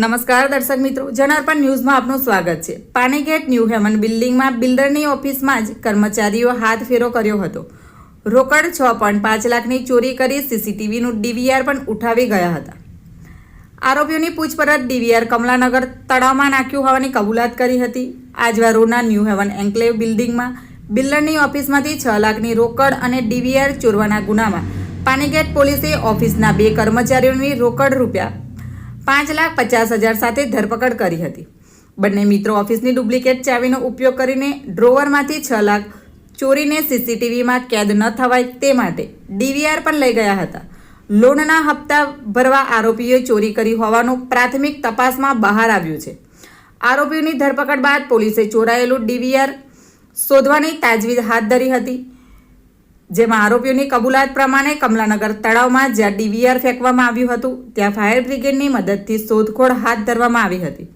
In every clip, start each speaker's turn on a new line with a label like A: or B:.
A: નમસ્કાર દર્શક મિત્રો, જનાર્પણ ન્યૂઝમાં આપનું સ્વાગત છે. પાણીગેટ ન્યૂ હેવન બિલ્ડિંગમાં બિલ્ડરની ઓફિસમાં જ કર્મચારીઓ હાથ ફેરો કર્યો હતો. રોકડ છ પોઈન્ટ પાંચ લાખની ચોરી કરી સીસીટીવીનું ડીવીઆર પણ ઉઠાવી ગયા હતા. આરોપીઓની પૂછપરછ ડીવીઆર કમલાનગર તળાવમાં નાખ્યું હોવાની કબૂલાત કરી હતી. આજવા રોડના ન્યૂ હેવન એન્કલેવ બિલ્ડિંગમાં બિલ્ડરની ઓફિસમાંથી છ લાખની રોકડ અને ડીવીઆર ચોરવાના ગુનામાં પાણીગેટ પોલીસે ઓફિસના બે કર્મચારીઓની રોકડ રૂપિયા પાંચ લાખ પચાસ હજાર સાથે ધરપકડ કરી હતી. બંને મિત્રો ઓફિસની ડુપ્લિકેટ ચાવીનો ઉપયોગ કરીને ડ્રોવરમાંથી છ લાખ ચોરીને સીસીટીવીમાં કેદ ન થવાય તે માટે ડીવીઆર પણ લઈ ગયા હતા. લોનના હપ્તા ભરવા આરોપીઓએ ચોરી કરી હોવાનું પ્રાથમિક તપાસમાં બહાર આવ્યું છે. આરોપીઓની ધરપકડ બાદ પોલીસે ચોરાયેલું ડીવીઆર શોધવાની તાજવીજ હાથ ધરી હતી. જેમાં આરોપીઓની કબૂલાત પ્રમાણે કમલાનગર તળાવમાં જ્યાં ડીવીઆર ફેંકવામાં આવ્યું હતું, ત્યાં ફાયર બ્રિગેડની મદદથી શોધખોળ હાથ ધરવામાં આવી હતી.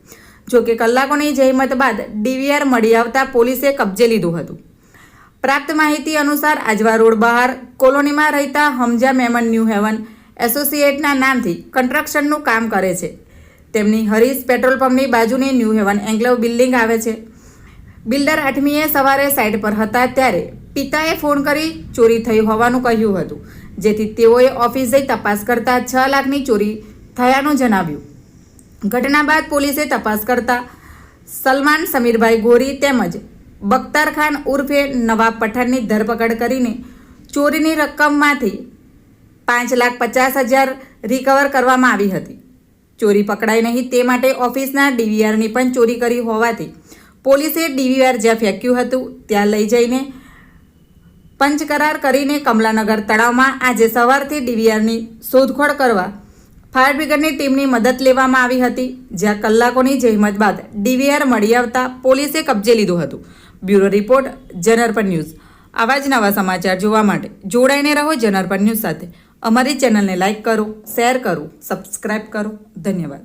A: જો કે કલાકોની જહેમત બાદ ડીવીઆર મળી આવતા પોલીસે કબજે લીધું હતું. પ્રાપ્ત માહિતી અનુસાર આજવા રોડ બહાર કોલોનીમાં રહેતા હમજા મેમન ન્યૂ હેવન એસોસિએટના નામથી કન્સ્ટ્રક્શનનું કામ કરે છે. તેમની હરીશ પેટ્રોલ પંપની બાજુની ન્યૂ હેવન એન્ગ્લો બિલ્ડિંગ આવે છે. બિલ્ડર આઠમીએ સવારે સાઇટ પર હતા ત્યારે પિતાએ ફોન કરી ચોરી થઈ હોવાનું કહ્યું હતું. જેથી તેઓએ ઓફિસ જઈ તપાસ કરતા છ લાખની ચોરી થયાનું જણાવ્યું. ઘટના બાદ પોલીસે તપાસ કરતા સલમાન, સમીરભાઈ ગોરી તેમજ બખ્તાર ખાન ઉર્ફે નવાબ પઠાણની ધરપકડ કરીને ચોરીની રકમમાંથી પાંચ લાખ પચાસ હજાર રિકવર કરવામાં આવી હતી. ચોરી પકડાઈ નહીં તે માટે ઓફિસના ડીવીઆરની પણ ચોરી કરી હોવાથી પોલીસે ડીવીઆર જ્યાં ફેંક્યું હતું, ત્યાં લઈ જઈને પંચકરાર કરીને કમલાનગર તળાવમાં આજે સવારથી ડીવીઆરની શોધખોળ કરવા ફાયર બ્રિગેડની ટીમની મદદ લેવામાં આવી હતી, જ્યાં કલાકોની જહેમત બાદ ડીવીઆર મળી આવતા પોલીસે કબજે લીધું હતું. બ્યુરો રિપોર્ટ જનરપન ન્યૂઝ. આવા જ નવા સમાચાર જોવા માટે જોડાઈને રહો જનરપન ન્યૂઝ સાથે. અમારી ચેનલને લાઇક કરો, શેર કરો, સબસ્ક્રાઇબ કરો. ધન્યવાદ.